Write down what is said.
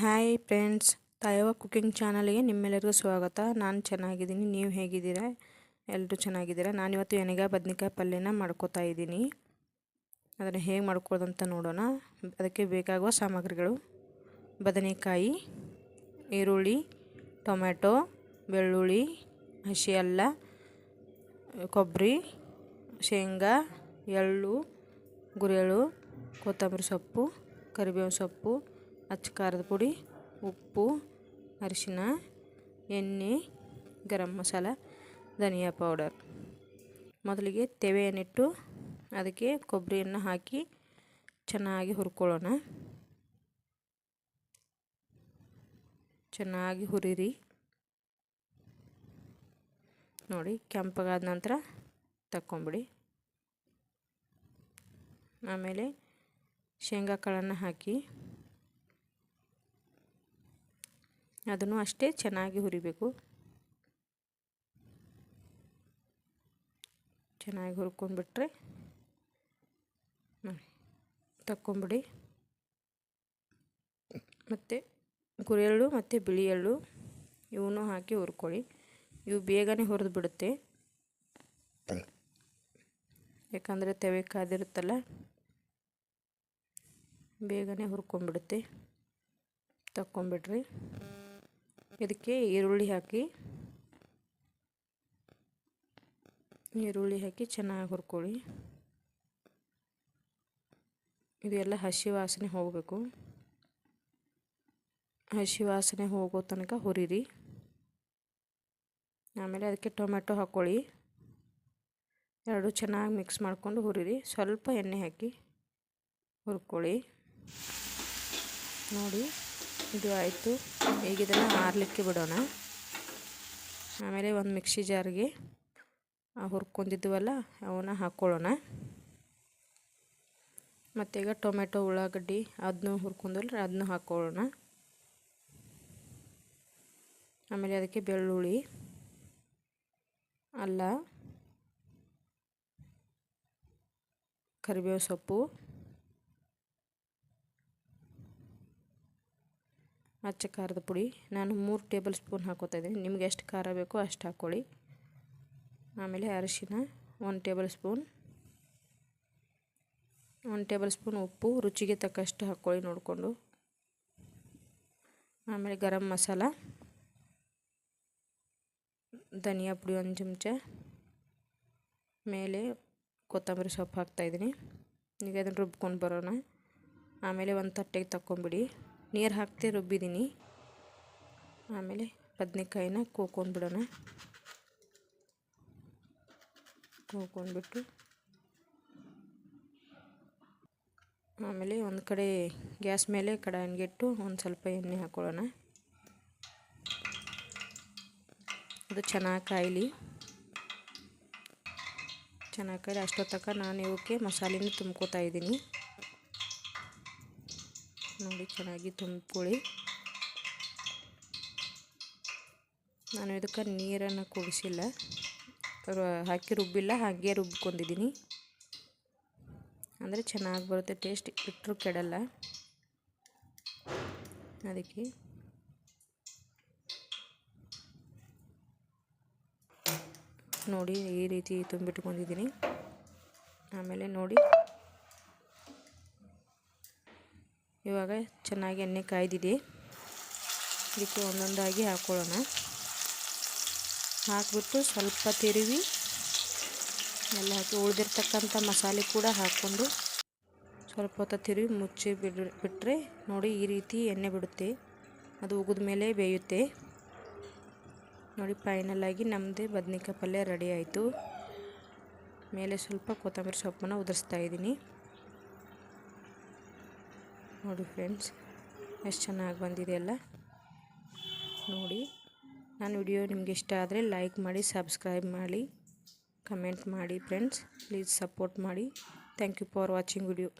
Hi friends ತಾಯವ cooking ಚಾನಲ್ಗೆ ನಿಮ್ಮೆಲ್ಲರಿಗೂ ಸ್ವಾಗತ. ನಾನು ಚೆನ್ನಾಗಿದ್ದೀನಿ, ನೀವು ಹೇಗಿದ್ದೀರಾ? ಎಲ್ಲರೂ ಚೆನ್ನಾಗಿದ್ದೀರಾ? ನಾನಿವತ್ತು ಎನಗ ಬದ್ನಿಕಾಯಿ ಪಲ್ಯನ ಮಾಡ್ಕೋತಾ ಇದ್ದೀನಿ. ಅದನ್ನು ಹೇಗೆ ಮಾಡ್ಕೊಳ್ಳೋದಂತ ನೋಡೋಣ. ಅದಕ್ಕೆ ಬೇಕಾಗುವ ಸಾಮಗ್ರಿಗಳು. ಬದನೆಕಾಯಿ, ಈರುಳ್ಳಿ ಟೊಮೆಟೊ ಬೆಳ್ಳುಳ್ಳಿ, ಹಸಿ ಅಲ್ಲ ಕೊಬ್ಬರಿ ಶೇಂಗಾ, ಎಳ್ಳು ಗುರೆಳು ಕೊತ್ತಂಬರಿ ಸೊಪ್ಪು ಕರಿಬೇವು ಸೊಪ್ಪು ಅಚ್ಚ ಖಾರದ ಪುಡಿ, ಉಪ್ಪು, ಅರಿಶಿನ, ಎಣ್ಣೆ, ಗರಂ ಮಸಾಲ, ಧನಿಯಾ ಪೌಡರ್. ಮೊದಲಿಗೆ ತೆವೆಯನ್ನಿಟ್ಟು ಅದಕ್ಕೆ ಕೊಬ್ಬರಿಯನ್ನು ಹಾಕಿ ಚೆನ್ನಾಗಿ ಹುರ್ಕೊಳ್ಳೋಣ. ಚೆನ್ನಾಗಿ ಹುರಿರಿ. ನೋಡಿ, ಕೆಂಪಗಾದ ನಂತರ ತಕ್ಕೊಂಬಿಡಿ. ಆಮೇಲೆ ಶೇಂಗಾ ಕಾಳನ್ನು ಹಾಕಿ ಅದನ್ನು ಅಷ್ಟೇ ಚೆನ್ನಾಗಿ ಹುರಿಬೇಕು. ಚೆನ್ನಾಗಿ ಹುರ್ಕೊಂಡ್ಬಿಟ್ರೆ ತಕ್ಕೊಂಬಿಡಿ. ಮತ್ತು ಗುರೆಳ್ಳು ಮತ್ತು ಬಿಳಿ ಎಳ್ಳು ಇವನ್ನೂ ಹಾಕಿ ಹುರ್ಕೊಳ್ಳಿ. ಇವು ಬೇಗನೆ ಹುರಿದು ಬಿಡುತ್ತೆ ಯಾಕಂದರೆ ತೆವೆ ಕಾದಿರುತ್ತಲ್ಲ, ಬೇಗನೆ ಹುರ್ಕೊಂಡ್ಬಿಡುತ್ತೆ. ತಕ್ಕೊಂಬಿಡ್ರಿ. ಇದಕ್ಕೆ ಈರುಳ್ಳಿ ಹಾಕಿ ಈರುಳ್ಳಿ ಹಾಕಿ ಚೆನ್ನಾಗಿ ಹುರ್ಕೊಳ್ಳಿ. ಇದೆಲ್ಲ ಹಸಿ ವಾಸನೆ ಹೋಗಬೇಕು. ಹಸಿ ವಾಸನೆ ಹೋಗೋ ತನಕ ಹುರಿರಿ. ಆಮೇಲೆ ಅದಕ್ಕೆ ಟೊಮೆಟೊ ಹಾಕ್ಕೊಳ್ಳಿ ಎರಡು ಚೆನ್ನಾಗಿ ಮಿಕ್ಸ್ ಮಾಡಿಕೊಂಡು ಹುರಿರಿ. ಸ್ವಲ್ಪ ಎಣ್ಣೆ ಹಾಕಿ ಹುರ್ಕೊಳ್ಳಿ. ನೋಡಿ, ಇದು ಆಯಿತು. ಈಗ ಇದನ್ನು ಆರ್ಲಿಕ್ಕೆ ಬಿಡೋಣ. ಆಮೇಲೆ ಒಂದು ಮಿಕ್ಸಿ ಜಾರ್ಗೆ ಹುರ್ಕೊಂಡಿದ್ವಲ್ಲ, ಅವನ್ನ ಹಾಕ್ಕೊಳ್ಳೋಣ ಮತ್ತು ಈಗ ಟೊಮೆಟೊ, ಉಳ್ಳಾಗಡ್ಡಿ ಅದನ್ನು ಹುರ್ಕೊಂಡಲ್ರಿ ಅದನ್ನು ಹಾಕ್ಕೊಳ್ಳೋಣ ಆಮೇಲೆ ಅದಕ್ಕೆ ಬೆಳ್ಳುಳ್ಳಿ, ಅಲ್ಲ, ಕರಿಬೇವು ಸೊಪ್ಪು ಅಚ್ಚ ಖಾರದ ಪುಡಿ. ನಾನು ಮೂರು ಟೇಬಲ್ ಸ್ಪೂನ್ ಹಾಕೋತಾ ಇದ್ದೀನಿ. ನಿಮ್ಗೆ ಎಷ್ಟು ಖಾರ ಬೇಕೋ ಅಷ್ಟು ಹಾಕ್ಕೊಳ್ಳಿ ಆಮೇಲೆ ಅರಿಶಿನ ಒಂದು ಟೇಬಲ್ ಸ್ಪೂನ್. ಒಂದು ಟೇಬಲ್ ಸ್ಪೂನ್ ಉಪ್ಪು. ರುಚಿಗೆ ತಕ್ಕಷ್ಟು ಹಾಕ್ಕೊಳ್ಳಿ ನೋಡಿಕೊಂಡು. ಆಮೇಲೆ ಗರಂ ಮಸಾಲ. ಧನಿಯಾ ಪುಡಿ ಒಂದು ಚಮಚ. ಮೇಲೆ ಕೊತ್ತಂಬರಿ ಸೊಪ್ಪು ಹಾಕ್ತಾಯಿದ್ದೀನಿ ಈಗ ಅದನ್ನು ರುಬ್ಕೊಂಡು ಬರೋಣ. ಆಮೇಲೆ ಒಂದು ತಟ್ಟೆಗೆ ತಕ್ಕೊಂಬಿಡಿ. ನೀರು ಹಾಕ್ತೆ ರುಬ್ಬಿದ್ದೀನಿ ಆಮೇಲೆ ಬದನೆಕಾಯಿನ ಬಿಡೋಣ ಕೂಕೊಂಡ್ಬಿಟ್ಟು ಆಮೇಲೆ ಒಂದು ಕಡೆ ಗ್ಯಾಸ್ ಮೇಲೆ ಕಡಾಯಿಗೆಟ್ಟು ಒಂದು ಸ್ವಲ್ಪ ಎಣ್ಣೆ ಹಾಕ್ಕೊಳ್ಳೋಣ ಅದು ಚೆನ್ನಾಗಿ ಕಾಯಲಿ. ಚೆನ್ನಾಗಿ ಕಾಯಲಿ. ಅಷ್ಟೊತ್ತಕ ನಾನು ಇವಕ್ಕೆ ಮಸಾಲೆನೂ ತುಂಬ್ಕೋತಾ ಇದ್ದೀನಿ. ನೋಡಿ ಚೆನ್ನಾಗಿ ತುಂಬಿಕೊಳ್ಳಿ. ನಾನು ಇದಕ್ಕೆ ನೀರನ್ನು ಕುಡಿಸಿಲ್ಲ. ಹಾಕಿ ರುಬ್ಬಿಲ್ಲ, ಹಾಗೆ ರುಬ್ಕೊಂಡಿದ್ದೀನಿ. ಅಂದರೆ ಚೆನ್ನಾಗಿ ಬರುತ್ತೆ, ಟೇಸ್ಟ್ ಇಟ್ಟರು ಕೆಡಲ್ಲ. ಅದಕ್ಕೆ ನೋಡಿ ಈ ರೀತಿ ತುಂಬಿಟ್ಕೊಂಡಿದ್ದೀನಿ. ಆಮೇಲೆ ನೋಡಿ ಇವಾಗ ಚೆನ್ನಾಗಿ ಎಣ್ಣೆ ಕಾಯ್ದಿದೆ. ಇದಕ್ಕೆ ಒಂದೊಂದಾಗಿ ಹಾಕ್ಕೊಳ್ಳೋಣ ಹಾಕಿಬಿಟ್ಟು ಸ್ವಲ್ಪ ತಿರುವಿ, ಎಲ್ಲ ಹಾಕಿ ಉಳಿದಿರ್ತಕ್ಕಂಥ ಮಸಾಲೆ ಕೂಡ ಹಾಕ್ಕೊಂಡು ಸ್ವಲ್ಪ ಹೊತ್ತು ತಿರುವಿ ಮುಚ್ಚಿ ಬಿಟ್ಟರೆ ನೋಡಿ ಈ ರೀತಿ ಎಣ್ಣೆ ಬಿಡುತ್ತೆ. ಅದು ಉಗಿದ ಮೇಲೆ ಬೇಯುತ್ತೆ. ನೋಡಿ ಫೈನಲ್ ಆಗಿ ನಮ್ಮದೇ ಬದ್ನಿಕಾಯಿ ಪಲ್ಯ ರೆಡಿ ಆಯಿತು. ಮೇಲೆ ಸ್ವಲ್ಪ ಕೊತ್ತಂಬರಿ ಸೊಪ್ಪನ್ನು ಉದುರಿಸ್ತಾ ಇದ್ದೀನಿ. ನೋಡಿ ಫ್ರೆಂಡ್ಸ್, ಎಷ್ಟು ಚೆನ್ನಾಗಿ ಬಂದಿದೆ ಅಲ್ಲ? ನೋಡಿ ನನ್ನ ವಿಡಿಯೋ ನಿಮ್ಗೆ ಇಷ್ಟ ಆದರೆ ಲೈಕ್ ಮಾಡಿ ಸಬ್ಸ್ಕ್ರೈಬ್ ಮಾಡಿ ಕಮೆಂಟ್ ಮಾಡಿ ಫ್ರೆಂಡ್ಸ್ ಪ್ಲೀಸ್ ಸಪೋರ್ಟ್ ಮಾಡಿ. Thank you for watching video